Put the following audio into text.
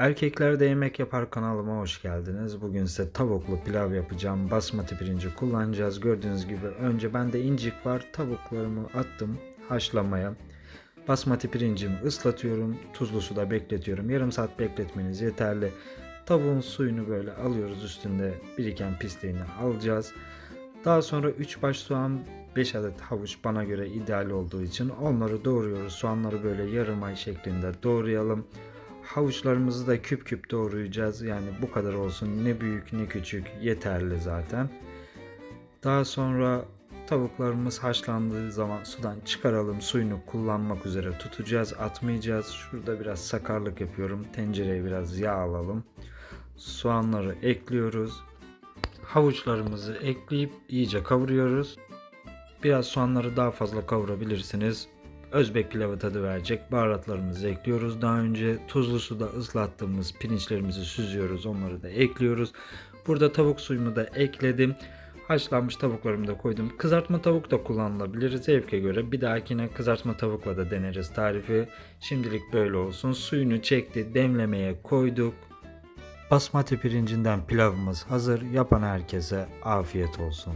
Erkekler de Yemek Yapar kanalıma hoş geldiniz. Bugün size tavuklu pilav yapacağım. Basmati pirinci kullanacağız. Gördüğünüz gibi önce bende incik var. Tavuklarımı attım haşlamaya. Basmati pirincimi ıslatıyorum. Tuzlu suda bekletiyorum. Yarım saat bekletmeniz yeterli. Tavuğun suyunu böyle alıyoruz üstünde biriken pisliğini alacağız. Daha sonra 3 baş soğan 5 adet havuç bana göre ideal olduğu için onları doğruyoruz. Soğanları böyle yarım ay şeklinde doğrayalım. Havuçlarımızı da küp küp doğrayacağız. Yani bu kadar olsun. Ne büyük ne küçük yeterli zaten. Daha sonra tavuklarımız haşlandığı zaman sudan çıkaralım. Suyunu kullanmak üzere tutacağız. Atmayacağız. Şurada biraz sakarlık yapıyorum. Tencereye biraz yağ alalım. Soğanları ekliyoruz. Havuçlarımızı ekleyip iyice kavuruyoruz. Biraz soğanları daha fazla kavurabilirsiniz. Özbek pilavı tadı verecek. Baharatlarımızı ekliyoruz. Daha önce tuzlu suda ıslattığımız pirinçlerimizi süzüyoruz. Onları da ekliyoruz. Burada tavuk suyumu da ekledim. Haşlanmış tavuklarımı da koydum. Kızartma tavuk da kullanılabilir zevke göre. Bir dahakine kızartma tavukla da deneriz tarifi. Şimdilik böyle olsun. Suyunu çekti. Demlemeye koyduk. Basmati pirincinden pilavımız hazır. Yapan herkese afiyet olsun.